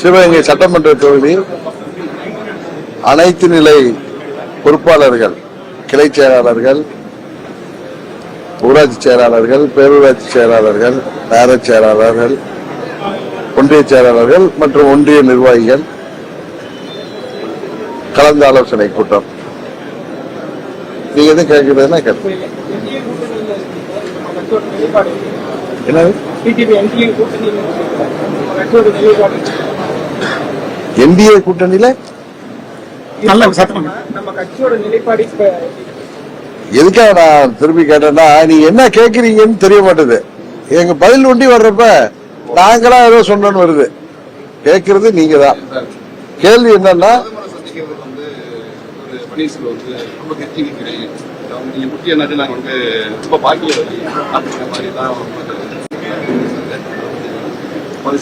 சிவகங்கை சட்டமன்ற தொகுதி அனைத்து நிலை பொறுப்பாளர்கள் கிளை செயலாளர்கள் ஊராட்சி செயலாளர்கள் பேரூராட்சி செயலாளர்கள் நகர செயலாளர்கள் ஒன்றிய செயலாளர்கள் மற்றும் ஒன்றிய நிர்வாகிகள் கலந்து ஆலோசனை கூட்டம். நீங்க எதுவும் கேட்கிறதுனா கேட்க என்னது? என்டிஏ கூட்டணியில நல்ல சத்தம் நம்ம கட்சியோட நிலைப்பாடு இப்ப எதுக்காக நான் திருப்பி கேட்டேன்னா நீ என்ன கேக்குறீங்கன்னு தெரிய மாட்டேது. எங்க பதில் ஒண்டி வர்றப்ப நாங்களா ஏதோ சொன்னோன்னு வருது. கேக்குறது நீங்க தான் கேள்வி என்னன்னா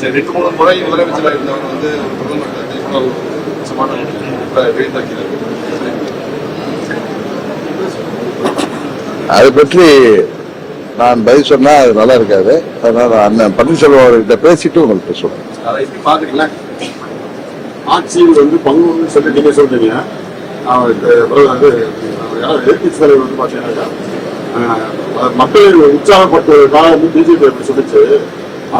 ரெண்டு மூணு முறை முதலமைச்சராக இருந்தவர் வந்து பிரதமர் வந்து இவ்வளவு மோசமான வீழ்ந்தாக்கிறார் அதை பற்றி நான் பதில் சொன்னா அது நல்லா இருக்காது. அதனால அண்ணன் பன்னீர்செல்வம் அவர்கிட்ட பேசிட்டு உங்கள்கிட்ட சொல்றேன். அதை எப்படி பாக்குறீங்களா ஆட்சியில் வந்து பங்குன்னு சொல்லி நீங்க சொல்றீங்க. வந்து எதிர்கட்சி தலைவர் வந்து பாத்தீங்கன்னாக்கா மக்களை உற்சாகப்படுத்துவதற்காக வந்து பிஜேபி சொல்லிச்சு.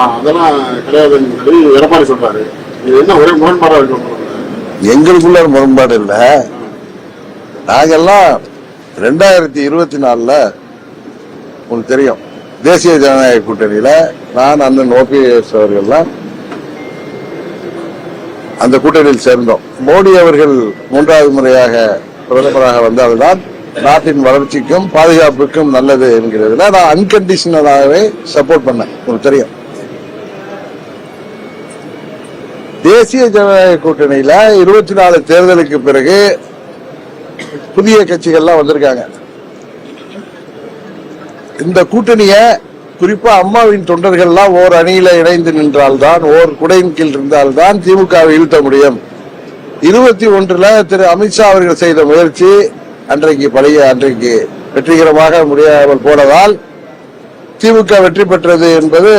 அதெல்லாம் கிடையாதுன்னு சொல்லி எடப்பாடி சொல்றாரு. இது எங்களுக்குள்ள ஒரு முரண்பாடு இல்ல. நாங்கெல்லாம் ரெண்டாயிரத்தி இருபத்தி நாலுல உங்களுக்கு தெரியும் தேசிய ஜனநாயக கூட்டணியில நான் அண்ணன் ஓபிஎஸ் அவர்கள்லாம் அந்த கூட்டணியில் சேர்ந்தோம். மோடி அவர்கள் மூன்றாவது முறையாக பிரதமராக வந்தால்தான் நாட்டின் வளர்ச்சிக்கும் பாதுகாப்புக்கும் நல்லது என்கிறதுல நான் அன்கண்டிஷனலாகவே சப்போர்ட் பண்ணேன். உங்களுக்கு தெரியும். தேசிய ஜனநாயக கூட்டணியில இருபத்தி நாலு தேர்தலுக்கு பிறகு புதிய கட்சிகள்லாம் வந்திருக்காங்க. இந்த கூட்டணிய குறிப்பா அம்மாவின் தொண்டர்கள்லாம் ஓர் அணியில இணைந்து நின்றால்தான் ஓர் குடையின் கீழ் இருந்தால்தான் திமுகவை வீழ்த்த முடியும். இருபத்தி ஒன்றுல திரு அமித்ஷா அவர்கள் செய்த முயற்சி அன்றைக்கு பழைய அன்றைக்கு வெற்றிகரமாக முடியாமல் போனதால் திமுக வெற்றி பெற்றது என்பது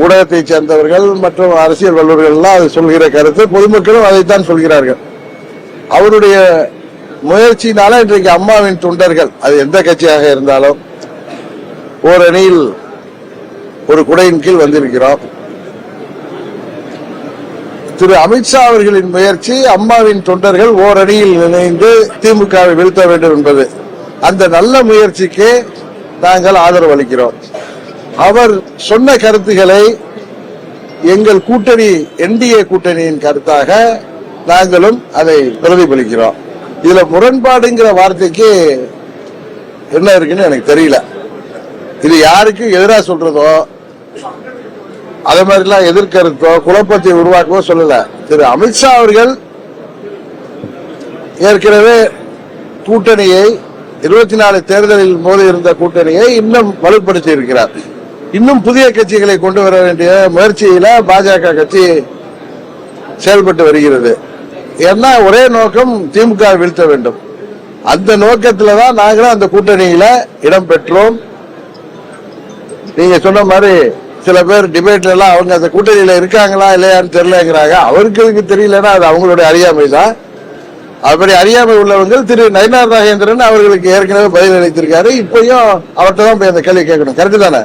ஊடகத்தைச் சேர்ந்தவர்கள் மற்றும் அரசியல் வல்லுவர்கள்லாம் அது சொல்கிற கருத்து. பொதுமக்களும் அதைத்தான் சொல்கிறார்கள். அவருடைய முயற்சியினால இன்றைக்கு அம்மாவின் தொண்டர்கள் அது எந்த கட்சியாக இருந்தாலும் ஓரணியில் ஒரு குடையின் கீழ் வந்திருக்கிறோம். திரு அமித்ஷா அவர்களின் முயற்சி அம்மாவின் தொண்டர்கள் ஓரணியில் இணைந்து திமுகவை வீழ்த்த வேண்டும் என்பது. அந்த நல்ல முயற்சிக்கு நாங்கள் ஆதரவு அளிக்கிறோம். அவர் சொன்ன கருத்துக்களை எங்கள் கூட்டணி என்டிஏ கூட்டணியின் கருத்தாக நாங்களும் அதை பிரதிபலிக்கிறோம். இதுல முரண்பாடுங்கிற வார்த்தைக்கு என்ன இருக்குன்னு எனக்கு தெரியல. இது யாருக்கு எதிராக சொல்றதோ அதே மாதிரிலாம் எதிர்கருத்தோ குழப்பத்தை உருவாக்கவோ சொல்லல. திரு. அமித்ஷா அவர்கள் ஏற்கனவே கூட்டணியை இருபத்தி நாலு தேர்தலில் போது இருந்த கூட்டணியை இன்னும் வலுப்படுத்தி இருக்கிறார் இன்னும் புதிய கட்சிகளை கொண்டு வர வேண்டிய முயற்சியில பாஜக கட்சி செயல்பட்டு வருகிறது. ஏன்னா ஒரே நோக்கம் திமுக வீழ்த்த வேண்டும். அந்த நோக்கத்துல தான் நாங்களும் அந்த கூட்டணியில இடம் பெற்றோம். நீங்க சொன்ன மாதிரி சில பேர் டிபேட்ல எல்லாம் அவங்க அந்த கூட்டணியில இருக்காங்களா இல்லையான்னு தெரியலங்கிறாங்க. அவருக்கு இதுக்கு தெரியலன்னா அது அவங்களுடைய அறியாமை தான். அப்படி அறியாமை உள்ளவங்க திரு நயினார் நாகேந்திரன் அவர்களுக்கு ஏற்கனவே பதில் அளித்திருக்காரு. இப்பயும் அவர்கிட்ட தான் போய் அந்த கேள்வி கேட்கணும். கரெக்டு தானே?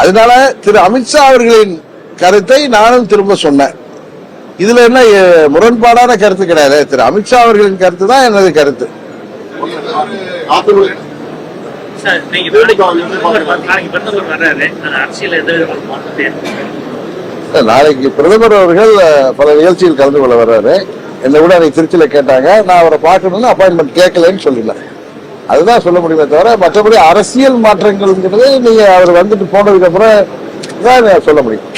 அதனால திரு அமித்ஷா அவர்களின் கருத்தை நானும் திரும்ப சொன்னேன். இதுல என்ன முரண்பாடான கருத்து கிடையாது. திரு அமித்ஷா அவர்களின் கருத்து தான் எனது கருத்து. நாளைக்கு பிரதமர் அவர்கள் பல நிகழ்ச்சியில் கலந்து கொள்ள வர்றாரு. என்னை விட அன்னைக்கு திருச்சியில கேட்டாங்க. நான் அவரை பார்க்கணும்னு அப்பாயின்மெண்ட் கேட்கலன்னு சொல்லல அதுதான் சொல்ல முடியுமே தவிர மற்றபடி அரசியல் மாற்றங்கள்ங்கிறது நீங்க அவர் வந்துட்டு போனதுக்கு அப்புறம் தான் நான் சொல்ல முடியும்.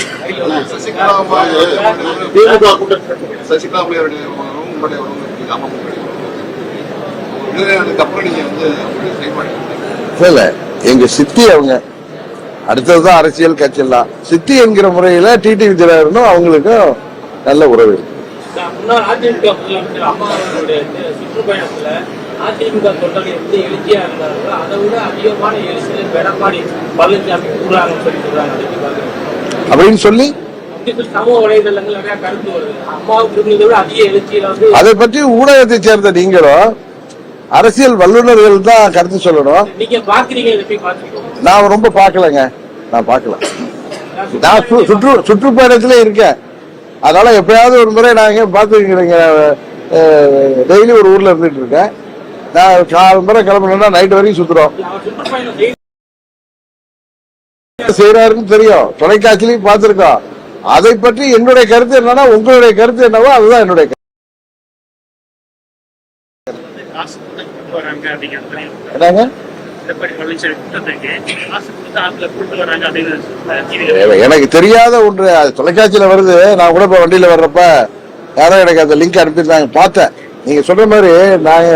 இல்ல இல்ல எங்க சித்தி அவங்க அடுத்ததுதான் அரசியல் கட்சியெல்லாம் சித்தி என்கிற முறையில டிடி விஜயராஜனும் அவங்களுக்கும் நல்ல உறவு இருக்கு. முன்னாள் அதிமுக தொண்டர்கள் எப்படி எழுச்சியா இருந்தார்களோ அதை விட அதிகமான எழுச்சியில் எடப்பாடி பழனிசாமி கூறாங்கன்னு சொல்லி சொல்றாங்க? அப்படின்னு சொல்லி? அதை பற்றி ஊடகத்தை சேர்ந்த நீங்களும் அரசியல் வல்லுநர்கள் தான் கருத்து சொல்லணும். நான் ரொம்ப பார்க்கலங்க. நான் பார்க்கல. நான் சுற்று சுற்றுப்பயணத்துல இருக்கேன். அதனால எப்பயாவது ஒரு முறை நான் எங்க பார்த்துக்கிறேங்க டெய்லி ஒரு ஊர்ல இருந்துட்டு இருக்கேன். நான் காலை முறை கிளம்பணும்னா நைட் வரைக்கும் சுத்துறோம். அவர் செய்யறாருன்னு தெரியும். தொலைக்காட்சியிலையும் பார்த்திருக்கோம். அதை பற்றி என்னுடைய கருத்து என்னன்னா உங்களுடைய கருத்து என்னவோ அதுதான் என்னுடைய கருத்து. எனக்கு தெரியாத ஒன்று. அது தொலைக்காட்சியில வருது. நான் கூட இப்ப வண்டியில வர்றப்ப யாரோ எனக்கு அந்த லிங்க் அனுப்பியிருந்தாங்க. பார்த்தேன். நீங்க சொல்ற மாதிரி நாங்க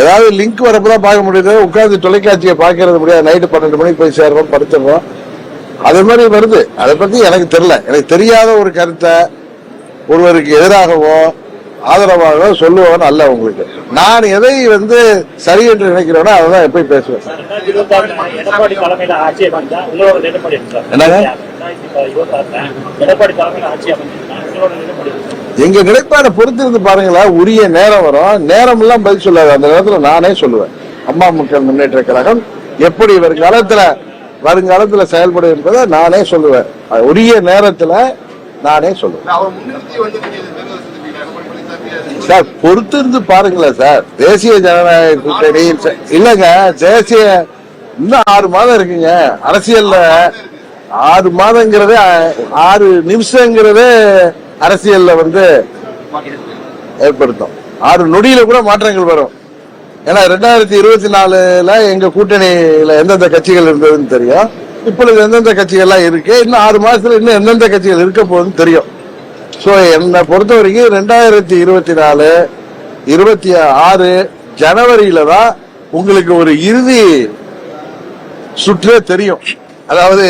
ஏதாவது லிங்க் வரப்பதான் பார்க்க முடியுது. உட்கார்ந்து தொலைக்காட்சியை பார்க்கறது முடியாது. நைட்டு பன்னெண்டு மணிக்கு போய் சேர்றோம் படுத்துடுறோம் அது மாதிரி வருது. அதை பத்தி எனக்கு தெரியல. எனக்கு தெரியாத ஒரு கருத்தை ஒருவருக்கு எதிராகவோ ஆதரவாகவோ சொல்லுவோம் அல்ல உங்களுக்கு. நான் எதை வந்து சரி என்று நினைக்கிறேனோ அதை தான் எப்பயும் பேசுவேன். என்னங்க? எங்க நிலைப்பாட பொறுத்திருந்து பாருங்களேன் உரிய நேரம் வரும். நேரம் எல்லாம் பதில் சொல்லாது. அந்த நேரத்துல நானே சொல்லுவேன். அம்மா மக்கள் முன்னேற்ற கழகம் எப்படி வருங்காலத்துல வருங்காலத்துல செயல்படும் என்பதை நானே சொல்லுவேன். உரிய நேரத்துல நானே சொல்லுவேன். சார் பொறுத்திருந்து பாருங்களேன் சார். தேசிய ஜனநாயக கூட்டணி இல்லங்க தேசிய இன்னும் ஆறு மாதம் இருக்குங்க. அரசியல்ல ஆறு மாதங்கிறதே ஆறு நிமிஷங்கிறதே அரசியல்ல வந்து ஏற்படுத்தும். ஆறு நொடியில கூட மாற்றங்கள் வரும். ஏன்னா ரெண்டாயிரத்தி இருபத்தி நாலுல எங்க கூட்டணியில எந்தெந்த கட்சிகள் இருந்ததுன்னு தெரியும். இப்பொழுது எந்தெந்த கட்சிகள்லாம் இருக்கு இன்னும் ஆறு மாசத்துல இன்னும் எந்தெந்த கட்சிகள் இருக்க போகுதுன்னு தெரியும். ஸோ என்னை பொறுத்த வரைக்கும் ரெண்டாயிரத்தி இருபத்தி நாலு இருபத்தி ஆறு ஜனவரியில தான் உங்களுக்கு ஒரு இறுதி சுற்றே தெரியும். அதாவது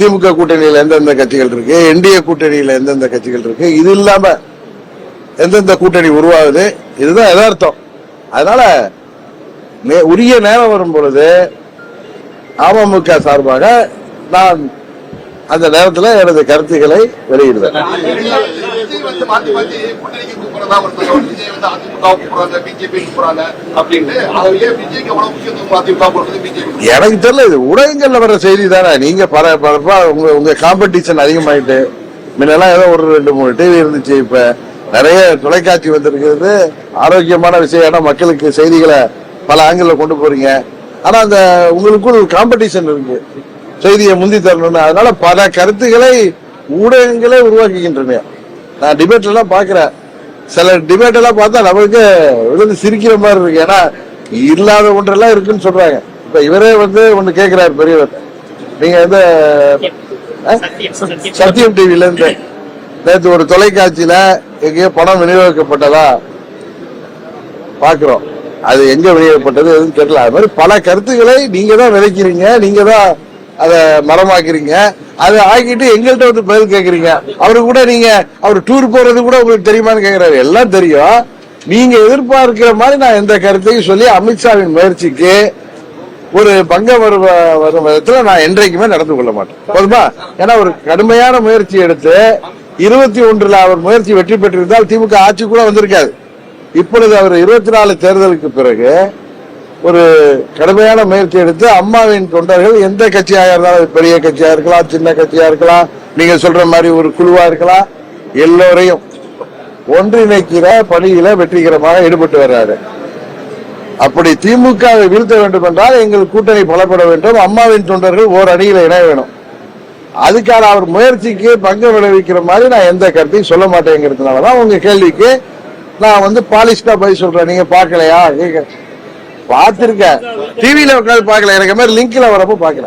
திமுக கூட்டணியில் எந்தெந்த கட்சிகள் இருக்கு? என்டிஏ கூட்டணியில் எந்தெந்த கட்சிகள் இருக்கு? இது இல்லாம எந்தெந்த கூட்டணி உருவாகுது? இதுதான் எதார்த்தம் அதனால நே- உரிய நேரம் வரும் பொழுது அமமுக சார்பாக நான் அந்த நேரத்தில் எனது கருத்துக்களை வெளியிடுவேன். விஜய் வந்து மாத்தி மாத்தி கூட்டணிக்கு விஜய் வந்து அதிமுக கூப்பிடுறாங்க பிஜேபி விஜய்க்கு எவ்வளவு முக்கியத்துவம் அதிமுக பிஜேபி எனக்கு தெரியல இது ஊடகங்கள்ல வர செய்தி தானே. நீங்க பர பரப்பா உங்க உங்க காம்படிஷன் அதிகமாயிட்டு முன்னெல்லாம் ஏதோ ஒரு ரெண்டு மூணு டிவி இருந்துச்சு இப்ப நிறைய தொலைக்காட்சி வந்திருக்கிறது ஆரோக்கியமான விஷயம் ஏன்னா மக்களுக்கு செய்திகளை பல ஆங்கிள் கொண்டு போறீங்க. ஆனா அந்த உங்களுக்குள் காம்படிஷன் இருக்கு. செய்தியை முந்தி தரணும்னு அதனால பல கருத்துக்களை ஊடகங்களே உருவாக்குகின்றன. நான் டிபேட் எல்லாம் பாக்குறேன் சில டிபேட் எல்லாம் பார்த்தா நமக்கு விழுந்து சிரிக்கிற மாதிரி இருக்கு. ஏன்னா இல்லாத ஒன்றெல்லாம் இருக்குன்னு சொல்றாங்க. இப்ப இவரே வந்து ஒண்ணு கேக்குறாரு பெரியவர். நீங்க அஹ்? சத்தியம் டிவில இருந்து. நேற்று ஒரு தொலைக்காட்சியில எங்கேயோ பணம் விநியோகிக்கப்பட்டதா பாக்குறோம். அது எங்க விநியோகிக்கப்பட்டது எதுவும் தெரியல. அது மாதிரி பல கருத்துக்களை நீங்க தான் விதைக்கிறீங்க. நீங்க தான் அதை மரமாக்குறீங்க. அதை ஆக்கிட்டு எங்கள்கிட்ட வந்து பதில் கேக்குறீங்க. அவரு கூட நீங்க அவர் டூர் போறது கூட உங்களுக்கு தெரியுமான்னு கேக்குறாரு. எல்லாம் தெரியும். நீங்க எதிர்பார்க்கிற மாதிரி நான் எந்த கருத்தையும் சொல்லி அமித்ஷாவின் முயற்சிக்கு ஒரு பங்க வரும் வரும் விதத்துல நான் என்றைக்குமே நடந்து கொள்ள மாட்டேன். போதுமா? ஏன்னா ஒரு கடுமையான முயற்சி எடுத்து இருபத்தி ஒன்றுல அவர் முயற்சி வெற்றி பெற்றிருந்தால் திமுக ஆட்சி கூட வந்திருக்காது. இப்பொழுது அவர் இருபத்தி நாலு தேர்தலுக்கு பிறகு ஒரு கடுமையான முயற்சி எடுத்து அம்மாவின் தொண்டர்கள் எந்த கட்சியாக இருந்தாலும் பெரிய கட்சியா இருக்கலாம் சின்ன கட்சியா இருக்கலாம் நீங்க சொல்ற மாதிரி ஒரு குழுவா இருக்கலாம் எல்லோரையும் ஒன்றிணைக்கிற பணியில வெற்றிகரமாக ஈடுபட்டு வர்றாரு. அப்படி திமுகவை வீழ்த்த வேண்டும் என்றால் எங்கள் கூட்டணி பலப்பட வேண்டும் அம்மாவின் தொண்டர்கள் ஓர் அணியில இணைய வேணும். அதுக்கான அவர் முயற்சிக்கு பங்கு விளைவிக்கிற மாதிரி நான் எந்த கருத்தையும் சொல்ல மாட்டேங்கிறதுனாலதான் உங்க கேள்விக்கு நான் வந்து பாலிஷ்டா பதில் சொல்றேன். நீங்க பாக்கலையா நீங்க பார்த்திருக்கேன் டிவியில உட்காந்து பார்க்கல. எனக்கு மாதிரி லிங்க்ல வரப்போ பாக்கல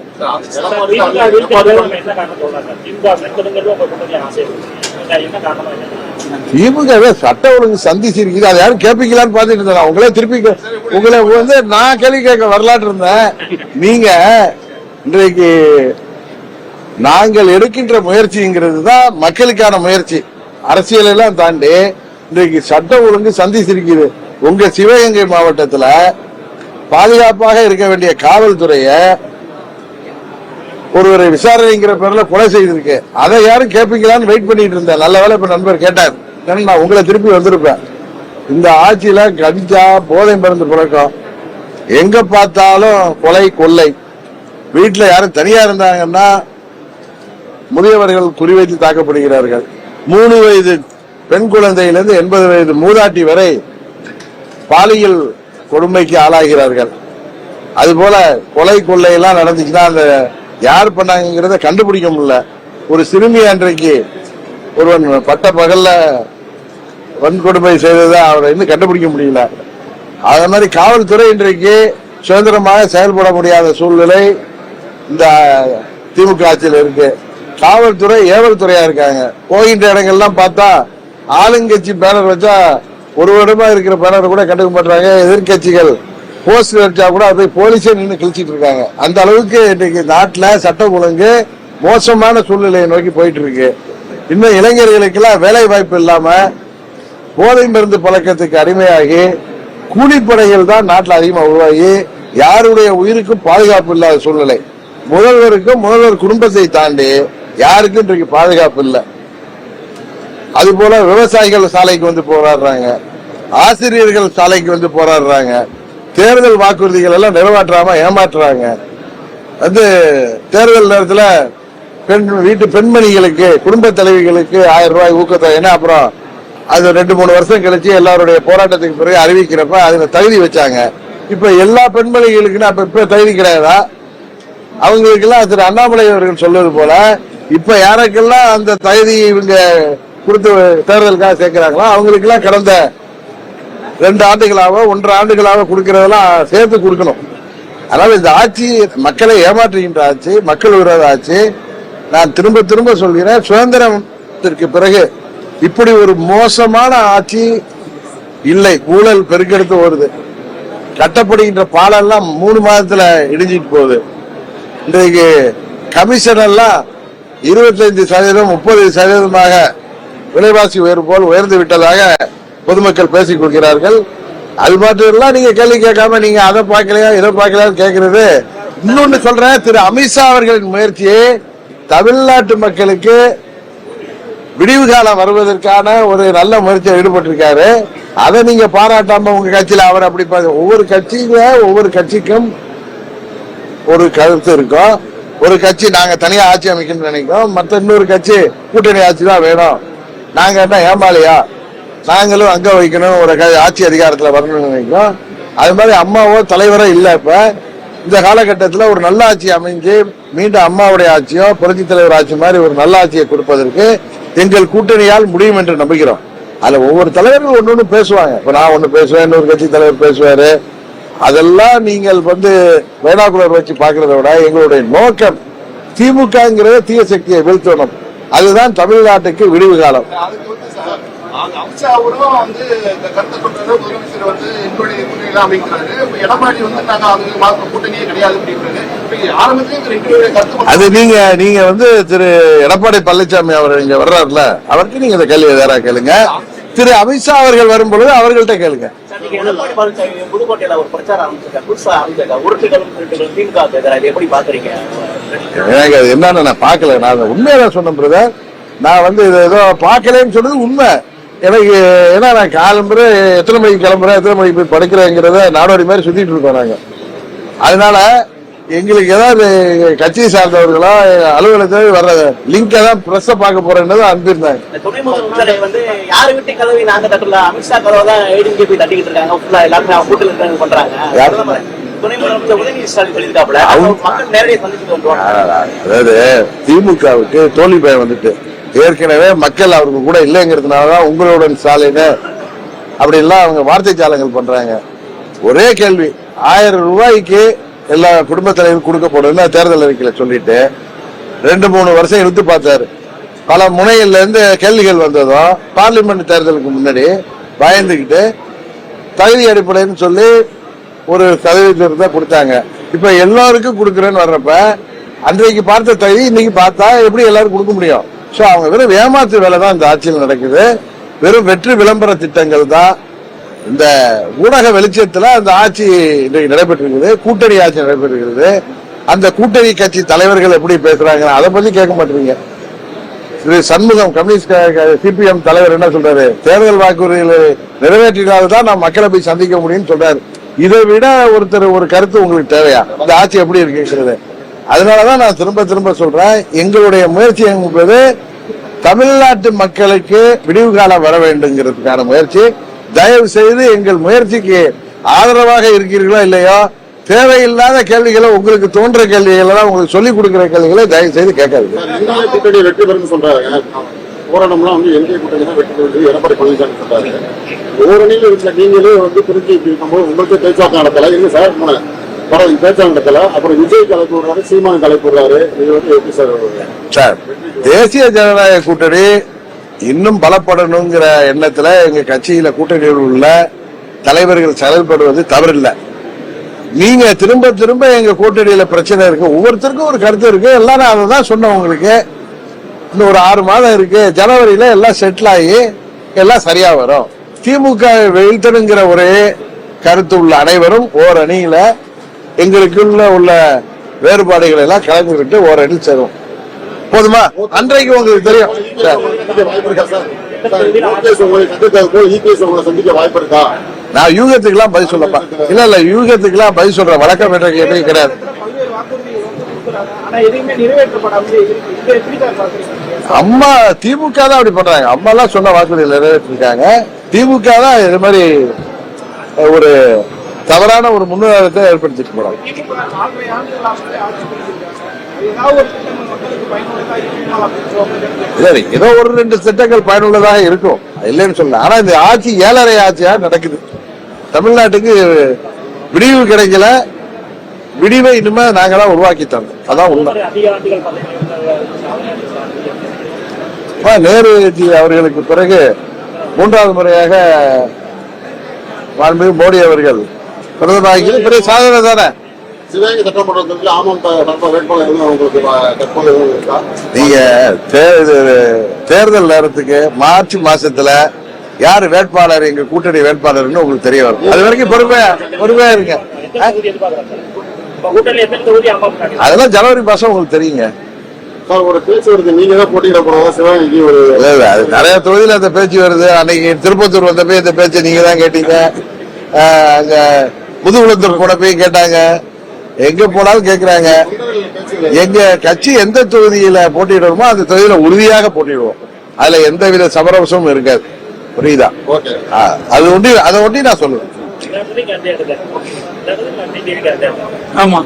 திமுக சட்ட ஒழுங்கு சந்திச்சு இருக்குது அதை யாரும் கேட்பீங்களான்னு பாத்துட்டு இருந்தேன் உங்களே திருப்பி உங்களை வந்து நான் கேள்வி கேட்க வரலாற்று இருந்தேன். நீங்க இன்றைக்கு நாங்கள் எடுக்கின்ற முயற்சிங்கிறது தான் மக்களுக்கான முயற்சி. அரசியல் எல்லாம் தாண்டி இன்றைக்கு சட்ட ஒழுங்கு சந்திச்சிருக்குது. உங்க சிவகங்கை மாவட்டத்துல பாதுகாப்பாக இருக்க வேண்டிய காவல்துறைய ஒருவரை விசாரணைங்கிற பேர்ல கொலை செய்திருக்கு. அதை யாரும் கேட்பீங்களான்னு வெயிட் பண்ணிட்டு இருந்தேன். நல்ல வேலை இப்ப நண்பர் கேட்டார். ஏன்னா நான் உங்களை திருப்பி வந்திருப்பேன். இந்த ஆட்சியில கஞ்சா போதை மருந்து புழக்கம். எங்க பார்த்தாலும் கொலை கொள்ளை. வீட்டுல யாரும் தனியா இருந்தாங்கன்னா முதியவர்கள் குறிவைத்து தாக்கப்படுகிறார்கள். மூணு வயது பெண் குழந்தையிலிருந்து எண்பது வயது மூதாட்டி வரை பாலியல் கொடுமைக்கு ஆளாகிறார்கள். அதுபோல கொலை கொள்ளை எல்லாம் நடந்துச்சுன்னா அந்த யார் பண்ணாங்கிறத கண்டுபிடிக்க முடியல. ஒரு சிறுமி அன்றைக்கு ஒருவன் பட்ட பகல்ல வன்கொடுமை செய்ததை அவரை இன்னும் கண்டுபிடிக்க முடியல. அதே மாதிரி காவல்துறை இன்றைக்கு சுதந்திரமாக செயல்பட முடியாத சூழ்நிலை இந்த திமுக ஆட்சியில் இருக்கு. காவல்துறை ஏவல் துறையா இருக்காங்க. போகின்ற இடங்கள்லாம் பார்த்தா ஆளுங்கட்சி பேனர் வச்சா ஒரு வருடமா இருக்கிற பேனர் கூட கண்டுக்க மாட்டாங்க எதிர்க்கட்சிகள் போஸ்ட் வச்சா கூட அதை போலீஸே நின்று கிழிச்சிட்டு இருக்காங்க. அந்த அளவுக்கு இன்னைக்கு நாட்டுல சட்டம் ஒழுங்கு மோசமான சூழ்நிலையை நோக்கி போயிட்டு இருக்கு. இன்னும் இளைஞர்களுக்கெல்லாம் வேலை வாய்ப்பு இல்லாம போதை மருந்து பழக்கத்துக்கு அடிமையாகி கூலிப்படைகள் தான் நாட்டில் அதிகமாக உருவாகி யாருடைய உயிருக்கும் பாதுகாப்பு இல்லாத சூழ்நிலை. முதல்வருக்கும் முதல்வர் குடும்பத்தை தாண்டி யாருக்கும் இன்றைக்கு பாதுகாப்பு இல்லை. அதுபோல விவசாயிகள் சாலைக்கு வந்து போராடுறாங்க. ஆசிரியர்கள் சாலைக்கு வந்து போராடுறாங்க. தேர்தல் வாக்குறுதிகள் எல்லாம் நிறைவேற்றாம ஏமாற்றுறாங்க வந்து தேர்தல் நேரத்தில் பெண் வீட்டு பெண்மணிகளுக்கு குடும்ப தலைவிகளுக்கு ஆயிரம் ரூபாய் ஊக்கத்தொகைன்னு அப்புறம் அது ரெண்டு மூணு வருஷம் கழிச்சு எல்லாருடைய போராட்டத்துக்கு பிறகு அறிவிக்கிறப்ப அதுல தகுதி வச்சாங்க. இப்ப எல்லா பெண்மணிகளுக்குன்னு அப்ப இப்ப தகுதி கிடையாதா? அவங்களுக்கெல்லாம் திரு அண்ணாமலை அவர்கள் சொல்வது போல இப்ப யாருக்கெல்லாம் அந்த தகுதி இவங்க கொடுத்து தேர்தலுக்காக சேர்க்கிறாங்களோ அவங்களுக்கெல்லாம் கடந்த ரெண்டு ஆண்டுகளாக ஒன்றரை ஆண்டுகளாக கொடுக்கறதெல்லாம் சேர்த்து கொடுக்கணும். அதனால இந்த ஆட்சி மக்களை ஏமாற்றுகின்ற ஆட்சி மக்கள் விரோத ஆட்சி நான் திரும்ப திரும்ப சொல்கிறேன் சுதந்திரத்திற்கு பிறகு இப்படி ஒரு மோசமான ஆட்சி இல்லை. ஊழல் பெருக்கெடுத்து வருது கட்டப்படுகின்ற பாலெல்லாம் மூணு மாதத்துல இடிஞ்சிட்டு போகுது. இன்றைக்கு கமிஷன் எல்லாம் இருபத்தைந்து சதவீதம் முப்பது சதவீதமாக விலைவாசி உயர்வு போல் உயர்ந்து விட்டதாக பொதுமக்கள் பேசிக் கொள்கிறார்கள். அது மட்டும் எல்லாம் நீங்க கேள்வி கேட்காம நீங்க அதை பார்க்கலையா இதை பார்க்கலையான்னு கேட்கறது. இன்னொன்னு சொல்றேன் திரு அமித்ஷா அவர்களின் முயற்சியை தமிழ்நாட்டு மக்களுக்கு விடிவு காலம் வருவதற்கான ஒரு நல்ல முயற்சியில் ஈடுபட்டிருக்காரு. அதை நீங்க பாராட்டாம உங்க கட்சியில அவர் அப்படி பா- ஒவ்வொரு கட்சியில ஒவ்வொரு கட்சிக்கும் ஒரு கருத்து இருக்கும். ஒரு கட்சி நாங்க தனியா ஆட்சி அமைக்கணும்னு நினைக்கிறோம் மற்ற இன்னொரு கட்சி கூட்டணி ஆட்சி தான் வேணும். நாங்க என்ன ஏமாலையா நாங்களும் அங்க வைக்கணும் ஒரு க- ஆட்சி அதிகாரத்துல வரணும்னு நினைக்கிறோம். அது மாதிரி அம்மாவோ தலைவரோ இல்ல இப்ப. இந்த காலகட்டத்தில் ஒரு நல்ல ஆட்சி அமைஞ்சு மீண்டும் அம்மாவுடைய ஆட்சியோ புரட்சி தலைவர் ஆட்சி மாதிரி ஒரு நல்ல ஆட்சியை கொடுப்பதற்கு எங்கள் கூட்டணியால் முடியும் என்று நம்புகிறோம். அதுல ஒவ்வொரு தலைவரும் ஒன்று ஒண்ணு பேசுவாங்க. இப்ப நான் ஒண்ணு பேசுவேன் இன்னொரு கட்சி தலைவர் பேசுவாரு. அதெல்லாம் நீங்கள் வந்து வேணாக்குலர் வச்சு பார்க்கறத விட எங்களுடைய நோக்கம் திமுகங்கிறத தீய சக்தியை வீழ்த்தணும். அதுதான் தமிழ்நாட்டுக்கு விடிவு காலம். வந்து இந்த கருத்தை முதலமைச்சர் வந்து எங்களுடைய கூட்டணி தான் எடப்பாடி வந்து நாங்க அவங்க கூட்டணியே கிடையாது அது நீங்க நீங்க வந்து திரு எடப்பாடி பழனிசாமி அவர் இங்க வர்றாருல அவருக்கு நீங்க இந்த கேள்வி வேற கேளுங்க. திரு அமித்ஷா அவர்கள் வரும்பொழுது அவர்கள்ட்ட கேளுங்க. புதுக்கோட்டையில ஒரு பிரச்சாரம் ஆரம்பிச்சிருக்காரு. புதுசா ஆரம்பிச்சிருக்காரு. உருட்டுகள் திருட்டுகள் திமுக எப்படி பாக்குறீங்க? எனக்கு அது என்னன்னு நான் பார்க்கல. நான் அதை உண்மையை தான் சொன்னேன் பிரதர் நான் வந்து இது ஏதோ பார்க்கலன்னு சொன்னது உண்மை. எனக்கு ஏன்னா நான் காலம்புற எத்தனை மணிக்கு கிளம்புறேன் எத்தனை மணிக்கு போய் படுக்கிறேங்கிறத நாடோடி மாதிரி சுத்திட்டு இருக்கோம் நாங்க. அதனால எங்களுக்கு ஏதாவது கட்சி சார்ந்தவர்களோ அலுவலகத்தில் வர்ற லிங்கை தான் பிரஸ்ஸை பார்க்க போறேன்னு அனுப்பியிருந்தாங்க அதாவது திமுகவுக்கு தோல்வி பயம் வந்துட்டு. ஏற்கனவே மக்கள் அவருக்கு கூட இல்லைங்கிறதுனாலதான் உங்களுடன் ஸ்டாலின். அப்படின்லாம் அவங்க வார்த்தை ஜாலங்கள் பண்றாங்க. ஒரே கேள்வி ஆயிரம் ரூபாய்க்கு எல்லா குடும்ப தலைவரும் கொடுக்கப்படுதுன்னு தேர்தல் அறிக்கையில சொல்லிட்டு ரெண்டு மூணு வருஷம் இழுத்து பார்த்தாரு. பல முனைகள்ல இருந்து கேள்விகள் வந்ததும் பார்லிமெண்ட் தேர்தலுக்கு முன்னாடி பயந்துகிட்டு தகுதி அடிப்படைன்னு சொல்லி ஒரு சதவீதத்தை தான் கொடுத்தாங்க. இப்ப எல்லாருக்கும் கொடுக்குறேன்னு வர்றப்ப அன்றைக்கு பார்த்த தகுதி இன்னைக்கு பார்த்தா எப்படி எல்லாரும் கொடுக்க முடியும்? ஸோ அவங்க வெறும் ஏமாத்து வேலை தான் இந்த ஆட்சியில் நடக்குது. வெறும் வெற்றி விளம்பர திட்டங்கள் தான். இந்த ஊடக வெளிச்சத்தில் அந்த ஆட்சி இன்றைக்கு நடைபெற்றிருக்குது. கூட்டணி ஆட்சி நடைபெற்றிருக்கிறது அந்த கூட்டணி கட்சி தலைவர்கள் எப்படி பேசுறாங்க அதை பத்தி கேட்க மாட்டீங்க. திரு சண்முகம் கம்யூனிஸ்ட் சிபிஎம் தலைவர் என்ன சொல்றாரு? தேர்தல் வாக்குறுதிகளை நிறைவேற்றினால்தான் நான் மக்களை போய் சந்திக்க முடியும்னு சொல்றாரு. இதை விட ஒருத்தர் ஒரு கருத்து உங்களுக்கு தேவையா? இந்த ஆட்சி எப்படி இருக்குங்கிறது அதனாலதான் நான் திரும்ப திரும்ப சொல்றேன். எங்களுடைய முயற்சி என்பது தமிழ்நாட்டு மக்களுக்கு விடிவு காலம் வர வேண்டுங்கிறதுக்கான முயற்சி. தயவு செய்து எங்கள் முயற்சிக்கு ஆதரவாக இருக்கிறீர்களோ இல்லையோ தேவையில்லாத கேள்விகளை உங்களுக்கு தோன்ற கேள்விகளை உங்களுக்கு சொல்லிக் கொடுக்கிற கேள்விகளை தயவு செய்து கேட்காதீங்க போராட்டம்லாம் வந்து என்டிஏ கூட்டணி தான் வெற்றி பெறுது. எடப்பாடி பழனிசாமி சொல்றாரு. ஓரணியில் இருக்கிற நீங்களே வந்து திருச்சி இருக்கும்போது உங்களுக்கு பேச்சுவார்த்தை நடத்தல. இல்லை சார்? போன படம் பேச்சுவார்த்தை நடத்தல. அப்புறம் விஜய் கலைப்பு விடுறாரு சீமான் கலைப்பு விடுறாரு இது வந்து எப்படி சார் சார் தேசிய ஜனநாயக கூட்டணி இன்னும் பலப்படணுங்கிற எண்ணத்துல எங்க கட்சியில கூட்டணியில் உள்ள தலைவர்கள் செயல்படுவது தவறில்லை. நீங்க திரும்ப திரும்ப எங்க கூட்டணியில பிரச்சனை இருக்கு. ஒவ்வொருத்தருக்கும் ஒரு கருத்து இருக்கு. எல்லாரும் அதை தான் சொன்னோம் உங்களுக்கு. இன்னும் ஒரு ஆறு மாதம் இருக்கு. ஜனவரியில எல்லாம் செட்டில் ஆகி எல்லாம் சரியா வரும். திமுக வீழ்த்தணுங்கிற ஒரே கருத்து உள்ள அனைவரும் ஓர் அணியில எங்களுக்குள்ள உள்ள வேறுபாடுகளை எல்லாம் கலந்துக்கிட்டு ஓர் அணி சேரும். போதுமா? அன்றைக்கு உங்களுக்கு தெரியும். நான் யூகத்துக்கு எல்லாம் நான் பதில் சொல்லப்பா. இல்ல இல்ல யூகத்துக்கெல்லாம் பதில் சொல்ற வழக்கம் என்ற கேள்வி கிடையாது. அம்மா திமுக தான் அப்படி பண்றாங்க. அம்மா எல்லாம் சொன்ன வாக்குறுதி நிறைவேற்றிருக்காங்க. திமுக தான் இது மாதிரி ஒரு தவறான ஒரு முன்னுதாரணத்தை ஏற்படுத்திட்டு போறாங்க. இல்ல ஏதோ ஒரு ரெண்டு திட்டங்கள் பயனுள்ளதாக இருக்கும். இல்லைன்னு சொல்ல ஆனா இந்த ஆட்சி ஏழரை ஆட்சியா நடக்குது. தமிழ்நாட்டுக்கு விடிவு கிடைக்கல. விடிவை இனிமே நாங்க தான் உருவாக்கி தந்தோம் அதான் உண்மை. நேருஜி அவர்களுக்கு பிறகு மூன்றாவது முறையாக மாண்புமிகு மோடி அவர்கள் பிரதமராகிறது பெரிய சாதனை தானே? நீங்க தேர்தல் நேரத்துக்கு மார்ச் மாசத்துல யாரு வேட்பாளர் எங்க கூட்டணி வேட்பாளர்னு உங்களுக்கு தெரிய வரும். அது வரைக்கும் பொறுமையா பொறுமையா இருங்க. அதெல்லாம் ஜனவரி மாசம் உங்களுக்கு தெரியுங்க. ஒரு பேச்சு வருது. நீங்க தான் போட்டியிட போறதா? சிவகங்கைக்கு ஒரு அது நிறைய தொகுதியில அந்த பேச்சு வருது. அன்னைக்கு திருப்பத்தூர் வந்தப்ப இந்த பேச்சை நீங்க தான் கேட்டீங்க. அங்க முதுகுளத்தூர் போன போய் கேட்டாங்க. எங்க போனாலும் கேக்குறாங்க. எங்க கட்சி எந்த தொகுதியில போட்டியிடுவோமோ அந்த தொகுதியில உறுதியாக போட்டியிடுவோம். அதுல எந்தவித சமரசமும் இருக்காது. புரியுதா? அது ஒண்டி அதை ஒண்டி நான் சொல்லுவேன் ஆமா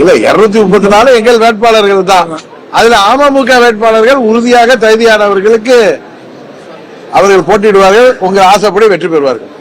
இல்ல இருநூத்தி முப்பத்தி நாலு எங்கள் வேட்பாளர்கள் தான். அதுல அமமுக வேட்பாளர்கள் உறுதியாக தகுதியானவர்களுக்கு அவர்கள் போட்டியிடுவார்கள் உங்க ஆசைப்படி வெற்றி பெறுவார்கள்.